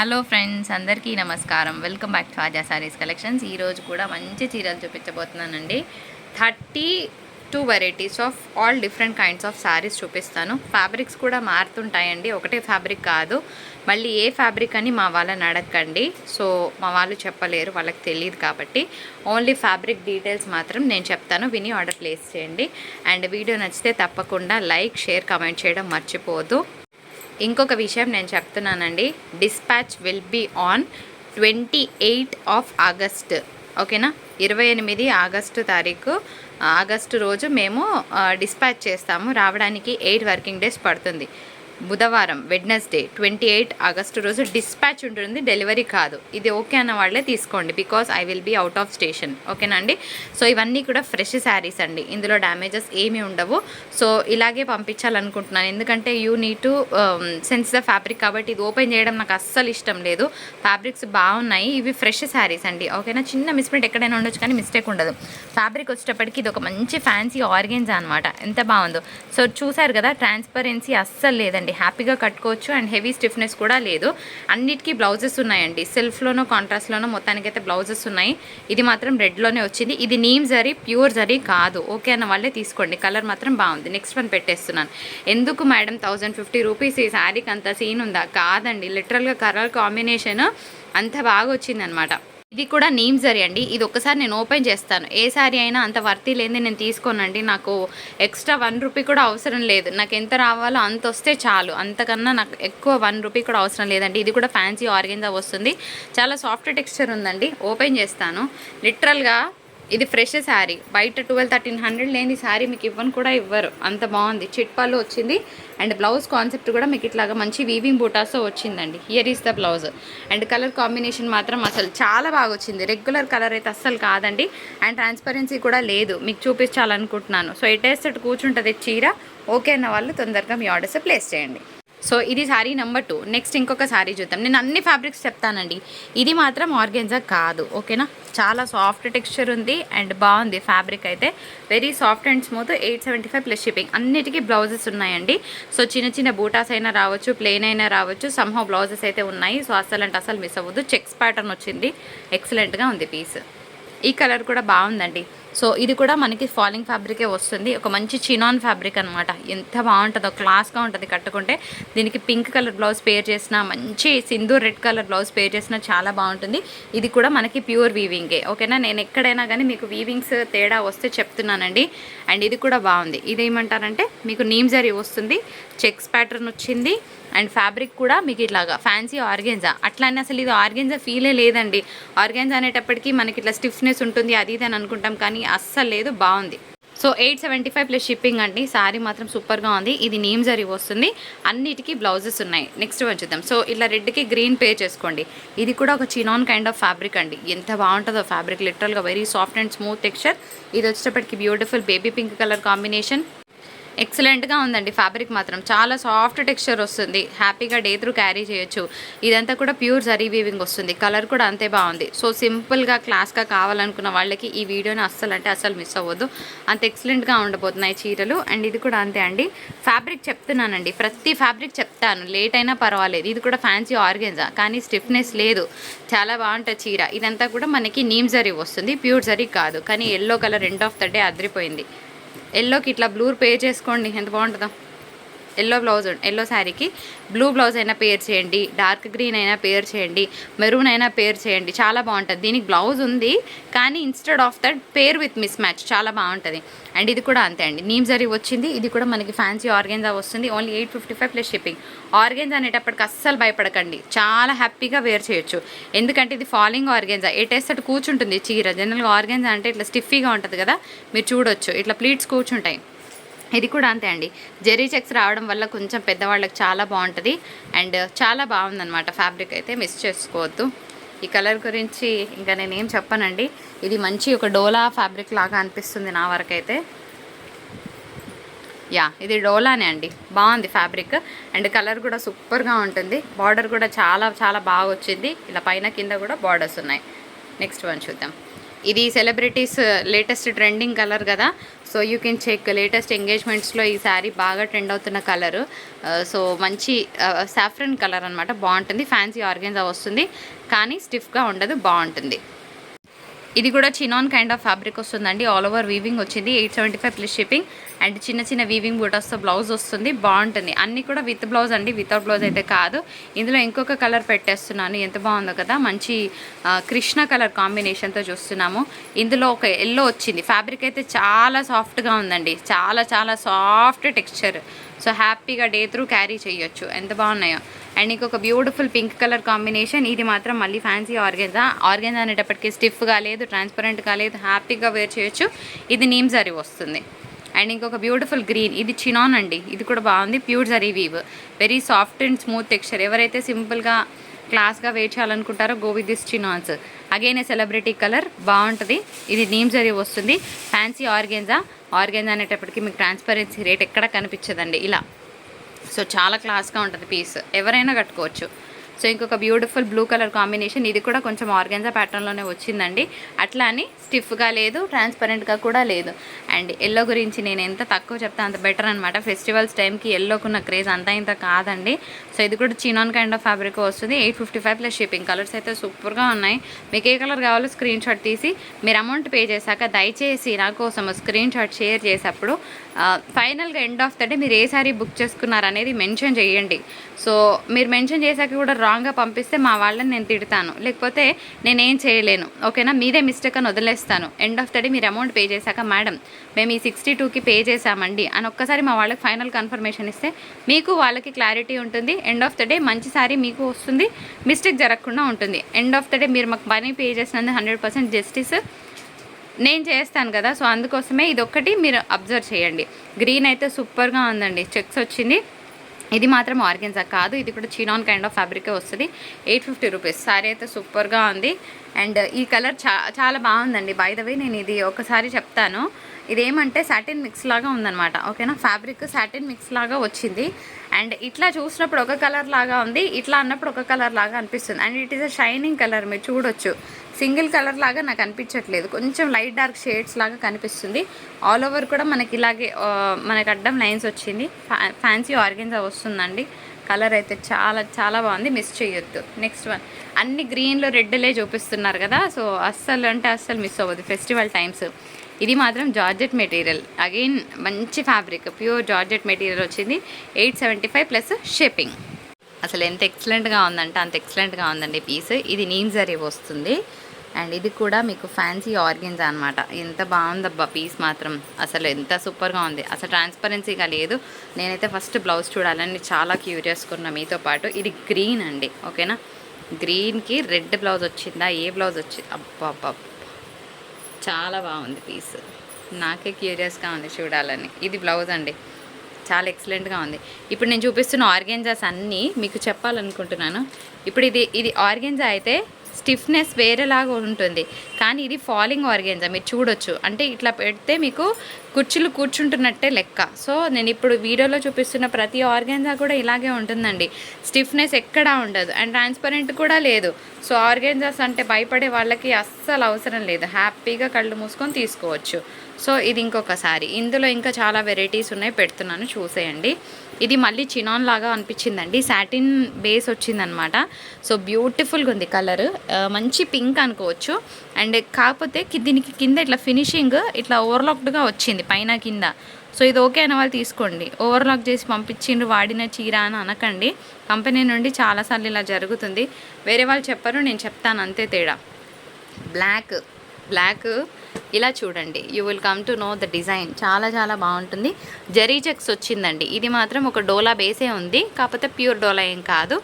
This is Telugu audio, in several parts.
హలో ఫ్రెండ్స్ అందరికీ నమస్కారం. వెల్కమ్ బ్యాక్ టు ఆజా సారీస్ కలెక్షన్స్. ఈరోజు కూడా మంచి చీరలు చూపించబోతున్నానండి. Thirty two varieties of all different kinds of sarees చూపిస్తాను. ఫ్యాబ్రిక్స్ కూడా మారుతుంటాయండి. ఒకటే ఫ్యాబ్రిక్ కాదు. మళ్ళీ ఏ ఫ్యాబ్రిక్ అని మా వాళ్ళని అడగండి సో మా వాళ్ళు చెప్పలేరు వాళ్ళకి తెలియదు కాబట్టి. ఓన్లీ ఫ్యాబ్రిక్ డీటెయిల్స్ మాత్రం నేను చెప్తాను. విని ఆర్డర్ ప్లేస్ చేయండి. అండ్ వీడియో నచ్చితే తప్పకుండా లైక్ షేర్ కామెంట్ చేయడం మర్చిపోదు. ఇంకొక విషయం నేను చెప్తున్నానండి. Dispatch will be on twenty eight of August ఓకేనా? ఇరవై ఎనిమిది ఆగస్టు తారీఖు. ఆగస్టు రోజు మేము డిస్పాచ్ చేస్తాము. రావడానికి ఎయిట్ వర్కింగ్ డేస్ పడుతుంది. బుధవారం వెడ్నెస్డే ట్వంటీ ఎయిట్ ఆగస్టు రోజు డిస్పాచ్ ఉంటుంది. డెలివరీ కాదు. ఇది ఓకే అన్న వాళ్ళే తీసుకోండి. Because I will be out of station. ఓకేనా అండి? సో ఇవన్నీ కూడా ఫ్రెష్ శారీస్ అండి. ఇందులో డ్యామేజెస్ ఏమీ ఉండవు. సో ఇలాగే పంపించాలనుకుంటున్నాను. ఎందుకంటే you need to sense the fabric కాబట్టి ఇది ఓపెన్ చేయడం నాకు అస్సలు ఇష్టం లేదు. ఫ్యాబ్రిక్స్ బాగున్నాయి. ఇవి ఫ్రెష్ శారీస్ అండి. ఓకేనా? చిన్న మిస్ప్రింట్ ఎక్కడైనా ఉండొచ్చు కానీ మిస్టేక్ ఉండదు. ఫ్యాబ్రిక్ వచ్చేటప్పటికి ఇది ఒక మంచి ఫ్యాన్సీ ఆర్గెన్స్ అనమాట ఎంత బాగుందో. సో చూసారు కదా? ట్రాన్స్పరెన్సీ అస్సలు లేదండి. హ్యాపీగా కట్టుకోవచ్చు అండ్ హెవీ స్టిఫ్నెస్ కూడా లేదు. అన్నిటికీ బ్లౌజెస్ ఉన్నాయండి. సెల్ఫ్లోనో కాంట్రాస్ట్లోనో మొత్తానికైతే బ్లౌజెస్ ఉన్నాయి. ఇది మాత్రం రెడ్లోనే వచ్చింది. ఇది నీమ్ జరీ ప్యూర్ జరీ కాదు. ఓకే అన్న వాళ్ళే తీసుకోండి. కలర్ మాత్రం బాగుంది. నెక్స్ట్ వన్ పెట్టేస్తున్నాను. ఎందుకు మేడం థౌజండ్ ఫిఫ్టీ రూపీస్ ఈ శారీకి అంత సీన్ ఉందా? కాదండి. లిటరల్గా కలర్ కాంబినేషన్ అంత బాగా వచ్చిందనమాట ఇది కూడా నీమ్ జరీ అండి. ఇది ఒక్కసారి నేను ఓపెన్ చేస్తాను. ఏ శారీ అయినా అంత వర్తీ లేని నేను తీసుకోనండి. నాకు ఎక్స్ట్రా వన్ రూపీ కూడా అవసరం లేదు. నాకు ఎంత రావాలో అంత వస్తే చాలు. అంతకన్నా నాకు ఎక్కువ వన్ రూపీ కూడా అవసరం లేదండి. ఇది కూడా ఫ్యాన్సీ ఆర్గెన్జా వస్తుంది. చాలా సాఫ్ట్ టెక్స్చర్ ఉందండి. ఓపెన్ చేస్తాను. లిటరల్గా ఇది ఫ్రెష్ శారీ. బయట ట్వెల్వ్ థర్టీన్ హండ్రెడ్ లేని శారీ మీకు ఇవ్వను కూడా ఇవ్వరు. అంత బాగుంది. చిట్పాలు వచ్చింది. అండ్ బ్లౌజ్ కాన్సెప్ట్ కూడా మీకు ఇట్లాగా మంచి వీవింగ్ బూటాస్తో వచ్చిందండి. Here is the blouse and colour combination మాత్రం అసలు చాలా బాగా వచ్చింది. రెగ్యులర్ కలర్ అయితే అస్సలు కాదండి. అండ్ ట్రాన్స్పరెన్సీ కూడా లేదు. మీకు చూపించాలనుకుంటున్నాను. సో ఎటేస్తట్టు కూర్చుంటుంది చీర. ఓకే అన్న వాళ్ళు తొందరగా మీ ఆర్డర్స్ ప్లేస్ చేయండి. సో ఇది శారీ నెంబర్ టూ నెక్స్ట్ ఇంకొక శారీ చూద్దాం. నేను అన్ని ఫ్యాబ్రిక్స్ చెప్తానండి. ఇది మాత్రం ఆర్గెన్జా కాదు ఓకేనా చాలా సాఫ్ట్ టెక్స్చర్ ఉంది అండ్ బాగుంది ఫ్యాబ్రిక్ అయితే. Very soft and smooth eight seventy five plus shipping అన్నిటికీ బ్లౌజెస్ ఉన్నాయండి. సో చిన్న చిన్న బూటాస్ అయినా రావచ్చు ప్లెయిన్ అయినా రావచ్చు సంహో బ్లౌజెస్ అయితే ఉన్నాయి. సో అసలు అంటే అసలు మిస్ అవ్వద్దు. చెక్స్ ప్యాటర్న్ వచ్చింది. ఎక్సలెంట్గా ఉంది పీస్ ఈ కలర్ కూడా బాగుందండి. సో ఇది కూడా మనకి ఫాలింగ్ ఫ్యాబ్రికే వస్తుంది. ఒక మంచి చినాన్ ఫ్యాబ్రిక్ అనమాట ఎంత బాగుంటుందో క్లాస్గా ఉంటుంది కట్టుకుంటే. దీనికి పింక్ కలర్ బ్లౌజ్ పేర్ చేసిన మంచి sindoor red colour blouse pair చేసిన చాలా బాగుంటుంది. ఇది కూడా మనకి ప్యూర్ వీవింగే. ఓకేనా? నేను ఎక్కడైనా కానీ మీకు వీవింగ్స్ తేడా వస్తే చెప్తున్నానండి. అండ్ ఇది కూడా బాగుంది. ఇది ఏమంటారంటే మీకు నీమ్ జరీ వస్తుంది. చెక్స్ ప్యాటర్న్ వచ్చింది. అండ్ ఫ్యాబ్రిక్ కూడా మీకు ఇట్లాగా ఫ్యాన్సీ ఆర్గెన్జా. అట్లానే అసలు ఇది ఆర్గెన్జా ఫీలే లేదండి. ఆర్గెన్జా అనేటప్పటికీ మనకి ఇట్లా స్టిఫ్నెస్ ఉంటుంది అది ఇది అని అనుకుంటాం కానీ అస్సలు లేదు బాగుంది. So eight seventy five plus shipping అండి. శారీ మాత్రం సూపర్గా ఉంది. ఇది నేమ్ జరీ వస్తుంది. అన్నిటికీ బ్లౌజెస్ ఉన్నాయి. నెక్స్ట్ వన్ చూద్దాం సో ఇలా రెడ్కి గ్రీన్ పే చేసుకోండి. ఇది కూడా ఒక చినాన్ కైండ్ ఆఫ్ ఫ్యాబ్రిక్ అండి. ఎంత బాగుంటుందో ఫ్యాబ్రిక్ లిటరల్గా very soft and smooth texture ఇది వచ్చేటప్పటికి beautiful baby pink colour combination ఎక్సలెంట్గా ఉందండి ఫ్యాబ్రిక్ మాత్రం. చాలా సాఫ్ట్ టెక్స్చర్ వస్తుంది. హ్యాపీగా డే త్రూ క్యారీ చేయొచ్చు. ఇదంతా కూడా ప్యూర్ జరీ వీవింగ్ వస్తుంది. కలర్ కూడా అంతే బాగుంది. సో సింపుల్గా క్లాస్గా కావాలనుకున్న వాళ్ళకి ఈ వీడియోని అస్సలు అంటే అస్సలు మిస్ అవ్వద్దు. అంత ఎక్సలెంట్గా ఉండబోతున్నాయి చీరలు. అండ్ ఇది కూడా అంతే అండి. ఫ్యాబ్రిక్ చెప్తున్నానండి. ప్రతి ఫ్యాబ్రిక్ చెప్తాను. లేట్ అయినా పర్వాలేదు. ఇది కూడా ఫ్యాన్సీ ఆర్గెన్జా. కానీ స్టిఫ్నెస్ లేదు. చాలా బాగుంటుంది చీర. ఇదంతా కూడా మనకి నీమ్ జరీ వస్తుంది. ప్యూర్ జరీ కాదు. కానీ yellow colour end of the day అదిరిపోయింది. ఎల్లోకి ఇట్లా బ్లూ పే చేసుకోండి ఎంత బాగుంటుందో. ఎల్లో బ్లౌజ్ ఎల్లో శారీకి బ్లూ బ్లౌజ్ అయినా పేర్ చేయండి డార్క్ గ్రీన్ అయినా పేర్ చేయండి మెరూన్ అయినా పేర్ చేయండి చాలా బాగుంటుంది. దీనికి బ్లౌజ్ ఉంది కానీ instead of that pair with mismatch చాలా బాగుంటుంది. అండ్ ఇది కూడా అంతే అండి. నీమ్ జరీ వచ్చింది ఇది కూడా మనకి ఫ్యాన్సీ ఆర్గెన్జా వస్తుంది only eight fifty five plus shipping. Organza అనేటప్పటికి అస్సలు భయపడకండి. చాలా హ్యాపీగా వేర్ చేయొచ్చు. ఎందుకంటే ఇది ఫాలింగ్ ఆర్గెన్జా. ఎటేస్తట్టు కూర్చుంటుంది చీర. జనరల్గా ఆర్గెన్జా అంటే ఇట్లా స్టిఫీగా ఉంటుంది కదా మీరు చూడొచ్చు. ఇట్లా ప్లీట్స్ కూర్చుంటాయి. ఇది కూడా అంతే అండి. జెరీ చెక్స్ రావడం వల్ల కొంచెం పెద్దవాళ్ళకి చాలా బాగుంటుంది. అండ్ చాలా బాగుందన్నమాట ఫ్యాబ్రిక్ అయితే మిస్ చేసుకోవద్దు. ఈ కలర్ గురించి ఇంకా నేనేం చెప్పనండి. ఇది మంచి ఒక డోలా ఫ్యాబ్రిక్ లాగా అనిపిస్తుంది నా వరకైతే యా ఇది డోలానే అండి. బాగుంది ఫ్యాబ్రిక్. అండ్ కలర్ కూడా సూపర్గా ఉంటుంది. బార్డర్ కూడా చాలా చాలా బాగా వచ్చింది. ఇలా పైన కింద కూడా బార్డర్స్ ఉన్నాయి. నెక్స్ట్ వన్ చూద్దాం. ఇది సెలబ్రిటీస్ లేటెస్ట్ ట్రెండింగ్ కలర్ కదా. So you can check latest ఎంగేజ్మెంట్స్లో ఈ శారీ బాగా ట్రెండ్ అవుతున్న కలర్. సో మంచి సాఫ్రన్ కలర్ అనమాట బాగుంటుంది. ఫ్యాన్సీ ఆర్గెన్జా వస్తుంది. కానీ స్టిఫ్గా ఉండదు బాగుంటుంది. ఇది కూడా చినాన్ కైండ్ ఆఫ్ ఫ్యాబ్రిక్ వస్తుందండి. ఆల్ ఓవర్ వీవింగ్ వచ్చింది. Eight seventy five plus shipping and చిన్న చిన్న వీవింగ్ బూటాస్తో బ్లౌజ్ వస్తుంది. బాగుంటుంది. అన్నీ కూడా విత్ బ్లౌజ్ అండి. వితౌట్ బ్లౌజ్ అయితే కాదు. ఇందులో ఇంకొక కలర్ పెట్టేస్తున్నాను. ఎంత బాగుందో కదా. మంచి కృష్ణ కలర్ కాంబినేషన్తో చూస్తున్నాము. ఇందులో ఒక ఎల్లో వచ్చింది. ఫ్యాబ్రిక్ అయితే చాలా సాఫ్ట్గా ఉందండి. చాలా చాలా సాఫ్ట్ టెక్స్చర్ సో హ్యాపీగా డే త్రూ క్యారీ చేయొచ్చు. ఎంత బాగున్నాయో. అండ్ ఇంకొక బ్యూటిఫుల్ పింక్ కలర్ కాంబినేషన్ ఇది మాత్రం మళ్ళీ ఫ్యాన్సీ ఆర్గెన్జా ఆర్గెన్జా అనేటప్పటికి స్టిఫ్గా లేదు ట్రాన్స్పరెంట్ లేదు హ్యాపీగా వేర్ చేయొచ్చు. ఇది నీమ్ జరీ వస్తుంది. అండ్ ఇంకొక బ్యూటిఫుల్ గ్రీన్ ఇది చినాన్ అండి. ఇది కూడా బాగుంది. Pure zari weave very soft and smooth texture ఎవరైతే సింపుల్గా క్లాస్గా wear చేయాలనుకుంటారో go with this chinons again a celebrity colour బాగుంటుంది. ఇది నీమ్ జరీ వస్తుంది. ఫ్యాన్సీ ఆర్గెన్జా ఆర్గెన్జా అనేటప్పటికి మీకు ట్రాన్స్పరెన్సీ రేట్ ఎక్కడ కనిపించదండి. ఇలా. సో చాలా క్లాస్గా ఉంటుంది పీస్ ఎవరైనా కట్టుకోవచ్చు. సో ఇంకొక బ్యూటిఫుల్ బ్లూ కలర్ కాంబినేషన్ ఇది కూడా కొంచెం ఆర్గెన్జా ప్యాటర్న్లోనే వచ్చిందండి. అట్లా అని స్టిఫ్గా లేదు ట్రాన్స్పరెంట్గా కూడా లేదు. అండ్ ఎల్లో గురించి నేను ఎంత తక్కువ చెప్తా అంత బెటర్ అనమాట ఫెస్టివల్స్ టైంకి ఎల్లోకున్న క్రేజ్ అంత ఇంత కాదండి. సో ఇది కూడా చీనాన్ కైండ్ ఆఫ్ ఫ్యాబ్రిక్ వస్తుంది. Eight fifty five plus shipping colours అయితే సూపర్గా ఉన్నాయి. మీకు ఏ కలర్ కావాలో స్క్రీన్ షాట్ తీసి మీరు అమౌంట్ పే చేశాక దయచేసి నా కోసం స్క్రీన్ షాట్ షేర్ చేసేటప్పుడు ఫైనల్గా ఎండ్ ఆఫ్ ద డే మీరు ఏ సారీ బుక్ చేసుకున్నారు అనేది మెన్షన్ చేయండి. సో మీరు మెన్షన్ చేశాక కూడా రాంగ్గా పంపిస్తే మా వాళ్ళని నేను తిడతాను. లేకపోతే నేనేం చేయలేను. ఓకేనా మీదే మిస్టేక్ అని వదిలేస్తాను. ఎండ్ ఆఫ్ ద డే మీరు అమౌంట్ పే చేశాక మేడం మేము ఈ సిక్స్టీ టూకి పే చేశామండి అని ఒక్కసారి మా వాళ్ళకి ఫైనల్ కన్ఫర్మేషన్ ఇస్తే మీకు వాళ్ళకి క్లారిటీ ఉంటుంది. ఎండ్ ఆఫ్ ద డే మంచి సారీ మీకు వస్తుంది. మిస్టేక్ జరగకుండా ఉంటుంది. ఎండ్ ఆఫ్ ద డే మీరు మాకు మనీ పే చేసినందుకు హండ్రెడ్ పర్సెంట్ జస్టిస్ నేను చేస్తాను కదా సో అందుకోసమే ఇది ఒక్కటి మీరు అబ్జర్వ్ చేయండి. గ్రీన్ అయితే సూపర్గా ఉందండి. చెక్స్ వచ్చింది. ఇది మాత్రం ఆర్గెన్సా కాదు. ఇది కూడా చినాన్ కైండ్ ఆఫ్ ఫ్యాబ్రికే వస్తుంది. ఎయిట్ ఫిఫ్టీ రూపీస్ సారీ అయితే సూపర్గా ఉంది. అండ్ ఈ కలర్ చాలా బాగుందండి. బై ద వే నేను ఇది ఒకసారి చెప్తాను. ఇదేమంటే సాటిన్ మిక్స్ లాగా ఉందన్నమాట ఓకేనా? ఫ్యాబ్రిక్ సాటిన్ మిక్స్ లాగా వచ్చింది. అండ్ ఇట్లా చూసినప్పుడు ఒక కలర్ లాగా ఉంది ఇట్లా అన్నప్పుడు ఒక కలర్ లాగా అనిపిస్తుంది. And it is a shining colour మీరు చూడొచ్చు. సింగిల్ కలర్ లాగా నాకు అనిపించట్లేదు. కొంచెం లైట్ డార్క్ షేడ్స్ లాగా కనిపిస్తుంది. ఆల్ ఓవర్ కూడా మనకి ఇలాగే మనకి అడ్డం లైన్స్ వచ్చింది. ఫ్యా- ఫ్యాన్సీ ఆర్గెన్జా వస్తుందండి. కలర్ అయితే చాలా చాలా బాగుంది. మిస్ చేయొద్దు. నెక్స్ట్ వన్ అన్ని గ్రీన్లో రెడ్లే చూపిస్తున్నారు కదా. సో అస్సలు అంటే అస్సలు మిస్ అవ్వదు. ఫెస్టివల్ టైమ్స్ ఇది మాత్రం జార్జెట్ మెటీరియల్. అగైన్ మంచి ఫ్యాబ్రిక్ ప్యూర్ జార్జెట్ మెటీరియల్ వచ్చింది. Eight seventy five plus shipping అసలు ఎంత ఎక్సలెంట్గా ఉందంటే అంత ఎక్సలెంట్గా ఉందండి పీస్ ఇది నీమ్ జరీ వస్తుంది. అండ్ ఇది కూడా మీకు ఫ్యాన్సీ ఆర్గన్స్ అనమాట ఎంత బాగుందబ్బా పీస్ మాత్రం. అసలు ఎంత సూపర్గా ఉంది. అసలు ట్రాన్స్పరెన్సీగా లేదు. నేనైతే ఫస్ట్ బ్లౌజ్ చూడాలని చాలా క్యూరియస్గా ఉన్నా మీతో పాటు. ఇది గ్రీన్ అండి. ఓకేనా గ్రీన్కి రెడ్ బ్లౌజ్ వచ్చిందా? ఏ బ్లౌజ్ వచ్చింది అబ్బా అబ్బా చాలా బాగుంది పీస్. నాకే క్యూరియస్గా ఉంది చూడాలని. ఇది బ్లౌజ్ అండి. చాలా ఎక్సలెంట్గా ఉంది. ఇప్పుడు నేను చూపిస్తున్న ఆర్గెంజాస్ అన్నీ మీకు చెప్పాలనుకుంటున్నాను. ఇప్పుడు ఇది ఇది ఆర్గెంజా అయితే స్టిఫ్నెస్ వేరేలాగా ఉంటుంది. కానీ ఇది ఫాలింగ్ ఆర్గెన్జా మీరు చూడొచ్చు. అంటే ఇట్లా పెడితే మీకు కుర్చీలు కూర్చుంటున్నట్టే లెక్క. సో నేను ఇప్పుడు వీడియోలో చూపిస్తున్న ప్రతి ఆర్గెన్జా కూడా ఇలాగే ఉంటుందండి. స్టిఫ్నెస్ ఎక్కడా ఉండదు. అండ్ ట్రాన్స్పరెంట్ కూడా లేదు. సో ఆర్గెన్జాస్ అంటే భయపడే వాళ్ళకి అస్సలు అవసరం లేదు. హ్యాపీగా కళ్ళు మూసుకొని తీసుకోవచ్చు. సో ఇది ఇంకొకసారి. ఇందులో ఇంకా చాలా వెరైటీస్ ఉన్నాయి. పెడుతున్నాను. చూసేయండి. ఇది మళ్ళీ చినాన్ లాగా అనిపించిందండి. సాటిన్ బేస్ వచ్చిందనమాట. సో బ్యూటిఫుల్గా ఉంది కలర్. మంచి పింక్ అనుకోవచ్చు. అండ్ కాకపోతే దీనికి కింద ఇట్లా ఫినిషింగ్ ఇట్లా ఓవర్లాక్డ్గా వచ్చింది పైన కింద. సో ఇది ఓకే అయిన వాళ్ళు తీసుకోండి. ఓవర్లాక్ చేసి పంపించిండ్రు వాడిన చీర అని అనకండి. కంపెనీ నుండి చాలాసార్లు ఇలా జరుగుతుంది. వేరే వాళ్ళు చెప్పరు నేను చెప్తాను అంతే తేడా. బ్లాక్ బ్లాక్ ఇలా చూడండి. You will come to know the design చాలా చాలా బాగుంటుంది. జరీ చెక్స్ వచ్చిందండి. ఇది మాత్రం ఒక డోలా బేసే ఉంది. కాకపోతే ప్యూర్ డోలా ఏం కాదు.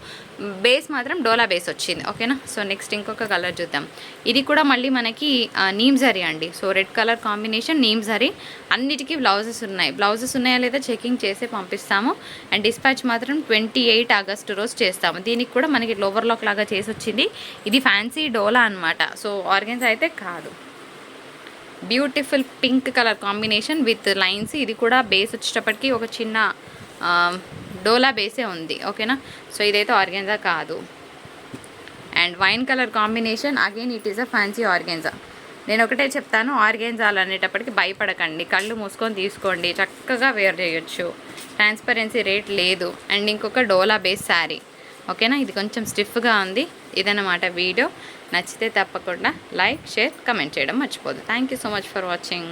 బేస్ మాత్రం డోలా బేస్ వచ్చింది. ఓకేనా సో నెక్స్ట్ ఇంకొక కలర్ చూద్దాం. ఇది కూడా మళ్ళీ మనకి నీమ్ జరీ అండి. So red colour combination neem zari అన్నిటికీ బ్లౌజెస్ ఉన్నాయి. బ్లౌజెస్ ఉన్నాయా లేదా చెకింగ్ చేసి పంపిస్తాము. అండ్ డిస్పాచ్ మాత్రం ట్వంటీ ఎయిట్ ఆగస్ట్ రోజు చేస్తాము. దీనికి కూడా మనకి లోవర్ లాక్ లాగా చేసి వచ్చింది ఇది ఫ్యాన్సీ డోలా అనమాట సో ఆర్గెన్స్ అయితే కాదు. Beautiful pink colour combination with lines. ఇది కూడా బేస్ వచ్చేటప్పటికి ఒక చిన్న డోలా బేసే ఉంది. ఓకేనా? సో ఇదైతే ఆర్గెన్జా కాదు. And wine colour combination again it is a fancy organza. నేను ఒకటే చెప్తాను ఆర్గెన్జాలు అనేటప్పటికి భయపడకండి. కళ్ళు మూసుకొని తీసుకోండి. చక్కగా వేర్ చేయొచ్చు. ట్రాన్స్పరెన్సీ రేట్ లేదు. అండ్ ఇంకొక డోలా బేస్ శారీ. ఓకేనా? ఇది కొంచెం స్టిఫ్గా ఉంది. ఇదన్నమాట వీడియో. నచ్చితే తప్పకుండా లైక్ షేర్ కమెంట్ చేయడం మర్చిపోదు. Thank you so much for watching